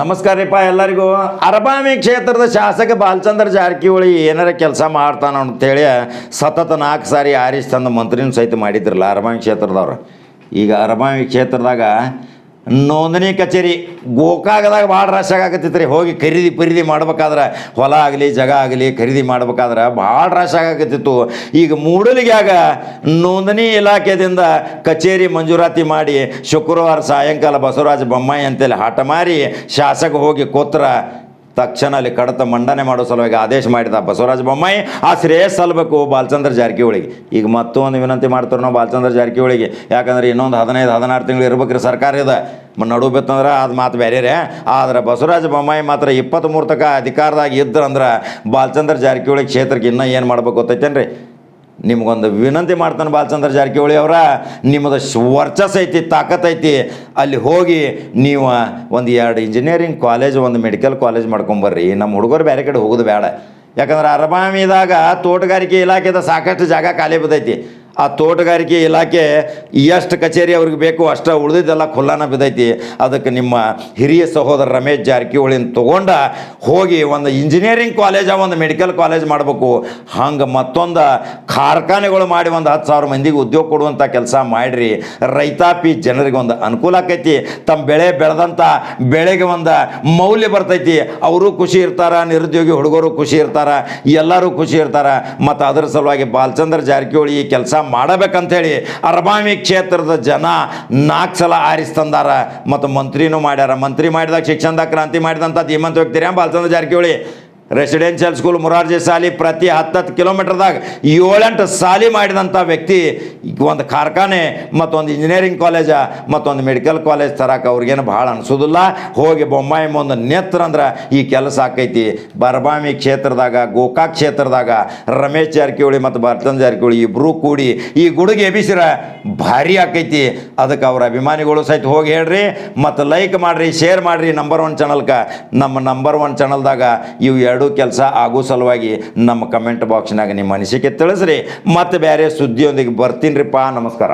ನಮಸ್ಕಾರ ರೀಪ ಎಲ್ಲರಿಗೂ. ಅರಬಾಮಿ ಕ್ಷೇತ್ರದ ಶಾಸಕ ಬಾಲಚಂದ್ರ ಜಾರಕಿಹೊಳಿ ಏನಾರ ಕೆಲಸ ಮಾಡ್ತಾನ ಅಂತೇಳಿ ಸತತ ನಾಲ್ಕು ಸಾರಿ ಆರಿಸ್ ತಂದ ಮಂತ್ರಿನೂ ಸಹಿತ ಮಾಡಿದ್ರಲ್ಲ ಅರಬಾಮಿ ಕ್ಷೇತ್ರದವ್ರು. ಈಗ ಅರಬಾಮಿ ಕ್ಷೇತ್ರದಾಗ ನೋಂದಣಿ ಕಚೇರಿ ಗೋಕಾಗದಾಗ ಭಾಳ ರಶ್ ಆಗಾಕತ್ತಿತ್ತು ರೀ ಹೋಗಿ ಖರೀದಿ ಪರೀದಿ ಮಾಡ್ಬೇಕಾದ್ರೆ ಹೊಲ ಆಗಲಿ, ಜಾಗ ಆಗಲಿ ಖರೀದಿ ಮಾಡ್ಬೇಕಾದ್ರೆ ಭಾಳ ರಶ್ ಆಗಾಕತ್ತಿತ್ತು. ಈಗ ಮೂಡಲಿಗ್ಯಾಗ ನೋಂದಣಿ ಇಲಾಖೆದಿಂದ ಕಚೇರಿ ಮಂಜೂರಾತಿ ಮಾಡಿ ಶುಕ್ರವಾರ ಸಾಯಂಕಾಲ ಬಸವರಾಜ ಬೊಮ್ಮಾಯಿ ಅಂತೇಳಿ ಹಠ ಮಾರಿ ಶಾಸಕ ಹೋಗಿ ಕೂತ್ರ ತಕ್ಷಣ ಅಲ್ಲಿ ಕಡತ ಮಂಡನೆ ಮಾಡೋ ಸಲುವಾಗಿ ಆದೇಶ ಮಾಡಿದ ಬಸವರಾಜ ಬೊಮ್ಮಾಯಿ, ಆ ಶ್ರೇಯಸ್ ಸಲ್ಬೇಕು ಬಾಲಚಂದ್ರ ಜಾರಕಿಹೊಳಿಗೆ. ಈಗ ಮತ್ತೊಂದು ವಿನಂತಿ ಮಾಡ್ತಾರೆ ನಾವು ಬಾಲಚಂದ್ರ ಜಾರಕಿಹೊಳಿಗೆ. ಯಾಕಂದ್ರೆ ಇನ್ನೊಂದು ಹದಿನೈದು, ಹದಿನಾರು ತಿಂಗಳು ಇರ್ಬೇಕ್ರಿ ಸರ್ಕಾರ ಇದೆ. ನಡು ಬಿತ್ತಂದ್ರೆ ಅದು ಮಾತು ಬೇರೆ ರೀ ಆದ್ರೆ ಬಸವರಾಜ ಬೊಮ್ಮಾಯಿ ಮಾತ್ರ ಇಪ್ಪತ್ತ್ಮೂರು ತಕ ಅಧಿಕಾರದಾಗ ಇದ್ರಂದ್ರೆ ಬಾಲಚಂದ್ರ ಜಾರಕಿಹೊಳಿ ಕ್ಷೇತ್ರಕ್ಕೆ ಇನ್ನೂ ಏನು ಮಾಡ್ಬೇಕು ಗೊತ್ತೈತೇನ್ರಿ? ನಿಮ್ಗೊಂದು ವಿನಂತಿ ಮಾಡ್ತಾನೆ ಬಾಲಚಂದ್ರ ಜಾರಕಿಹೊಳಿ ಅವರ, ನಿಮ್ಮದು ವರ್ಚಸ್ ಐತಿ, ತಾಕತ್ ಐತಿ. ಅಲ್ಲಿ ಹೋಗಿ ನೀವು ಒಂದು ಎರಡು ಇಂಜಿನಿಯರಿಂಗ್ ಕಾಲೇಜ್ ಒಂದು ಮೆಡಿಕಲ್ ಕಾಲೇಜ್ ಮಾಡ್ಕೊಂಬರ್ರಿ. ನಮ್ಮ ಹುಡುಗರು ಬೇರೆ ಕಡೆ ಹೋಗೋದು ಬೇಡ. ಯಾಕಂದ್ರೆ ಅರಬಾಮಿದಾಗ ತೋಟಗಾರಿಕೆ ಇಲಾಖೆದ ಸಾಕಷ್ಟು ಜಾಗ ಖಾಲಿ ಬಿದ್ದೈತಿ. ಆ ತೋಟಗಾರಿಕೆ ಇಲಾಖೆ ಎಷ್ಟು ಕಚೇರಿ ಅವ್ರಿಗೆ ಬೇಕು ಅಷ್ಟು ಉಳಿದಿದ್ದೆಲ್ಲ ಖುಲ್ಲಾನ ಬಿದ್ದೈತಿ. ಅದಕ್ಕೆ ನಿಮ್ಮ ಹಿರಿಯ ಸಹೋದರ ರಮೇಶ್ ಜಾರಕಿಹೊಳಿನ ತೊಗೊಂಡ ಹೋಗಿ ಒಂದು ಇಂಜಿನಿಯರಿಂಗ್ ಕಾಲೇಜ ಒಂದು ಮೆಡಿಕಲ್ ಕಾಲೇಜ್ ಮಾಡಬೇಕು. ಹಂಗೆ ಮತ್ತೊಂದು ಕಾರ್ಖಾನೆಗಳು ಮಾಡಿ ಒಂದು ಹತ್ತು ಸಾವಿರ ಮಂದಿಗೆ ಉದ್ಯೋಗ ಕೊಡುವಂಥ ಕೆಲಸ ಮಾಡಿರಿ. ರೈತಾಪಿ ಜನರಿಗೆ ಒಂದು ಅನುಕೂಲ ಆಕೈತಿ. ತಮ್ಮ ಬೆಳೆ ಬೆಳೆದಂಥ ಬೆಳೆಗೆ ಒಂದು ಮೌಲ್ಯ ಬರ್ತೈತಿ. ಅವರು ಖುಷಿ ಇರ್ತಾರ, ನಿರುದ್ಯೋಗಿ ಹುಡುಗರು ಖುಷಿ ಇರ್ತಾರ, ಎಲ್ಲರೂ ಖುಷಿ ಇರ್ತಾರ. ಮತ್ತು ಅದರ ಸಲುವಾಗಿ ಬಾಲಚಂದ್ರ ಜಾರಕಿಹೊಳಿ ಈ ಕೆಲಸ ಮಾಡಬೇಕಂತೇಳಿ ಅರಬಾಮಿ ಕ್ಷೇತ್ರದ ಜನ ನಾಲ್ಕು ಸಲ ಆರಿಸ್ತಂದಾರ. ಮತ್ತು ಮಂತ್ರಿನೂ ಮಾಡ್ಯಾರ. ಮಂತ್ರಿ ಮಾಡಿದಾಗ ಶಿಕ್ಷಣದಾಗ ಕ್ರಾಂತಿ ಮಾಡಿದಂಥ ಧೀಮಂತ ವ್ಯಕ್ತಿರ ಬಾಲಚಂದ್ರ ಜಾರಕಿಹೊಳಿ. ರೆಸಿಡೆನ್ಷಿಯಲ್ ಸ್ಕೂಲ್ ಮುರಾರ್ಜಿ ಸಾಲಿ ಪ್ರತಿ ಹತ್ತತ್ತು ಕಿಲೋಮೀಟರ್ದಾಗ ಏಳೆಂಟು ಸಾಲಿ ಮಾಡಿದಂಥ ವ್ಯಕ್ತಿ ಒಂದು ಕಾರ್ಖಾನೆ ಮತ್ತೊಂದು ಇಂಜಿನಿಯರಿಂಗ್ ಕಾಲೇಜ ಮತ್ತೊಂದು ಮೆಡಿಕಲ್ ಕಾಲೇಜ್ ತರಕ್ಕೆ ಅವ್ರಿಗೇನು ಭಾಳ ಅನ್ಸೋದಿಲ್ಲ. ಹೋಗಿ ಬೊಮ್ಮಾಯಿ ಮುಂದೆ ನೆತ್ರ ಅಂದ್ರೆ ಈ ಕೆಲಸ ಆಕೈತಿ. ಬರಬಾಮಿ ಕ್ಷೇತ್ರದಾಗ, ಗೋಕಾಕ್ ಕ್ಷೇತ್ರದಾಗ ರಮೇಶ್ ಜಾರಕಿಹೊಳಿ ಮತ್ತು ಭರತನ್ ಜಾರಕಿಹೊಳಿ ಇಬ್ಬರೂ ಕೂಡಿ ಈ ಗುಡುಗೆ ಎಬಿಸಿರ ಭಾರಿ ಆಕೈತಿ. ಅದಕ್ಕೆ ಅವ್ರ ಅಭಿಮಾನಿಗಳು ಸಹಿತ ಹೋಗಿ ಹೇಳ್ರಿ, ಮತ್ತು ಲೈಕ್ ಮಾಡಿರಿ ಶೇರ್ ಮಾಡಿರಿ ನಂಬರ್ ಒನ್ ಚಾನಲ್ಗೆ ನಮ್ಮ ನಂಬರ್ ಒನ್ ಚಾನಲ್ದಾಗ ಇವು ಎರಡೂ ಕೆಲಸ ಆಗೋ ಸಲುವಾಗಿ ನಮ್ಮ ಕಮೆಂಟ್ ಬಾಕ್ಸ್ನಾಗ ನಿಮ್ಮ ಅನಿಸಿಕೆ ತಿಳಿಸ್ರಿ. ಮತ್ತು ಬೇರೆ ಸುದ್ದಿಯೊಂದಿಗೆ ಬರ್ತೀನಿರಿಪ್ಪ. ನಮಸ್ಕಾರ.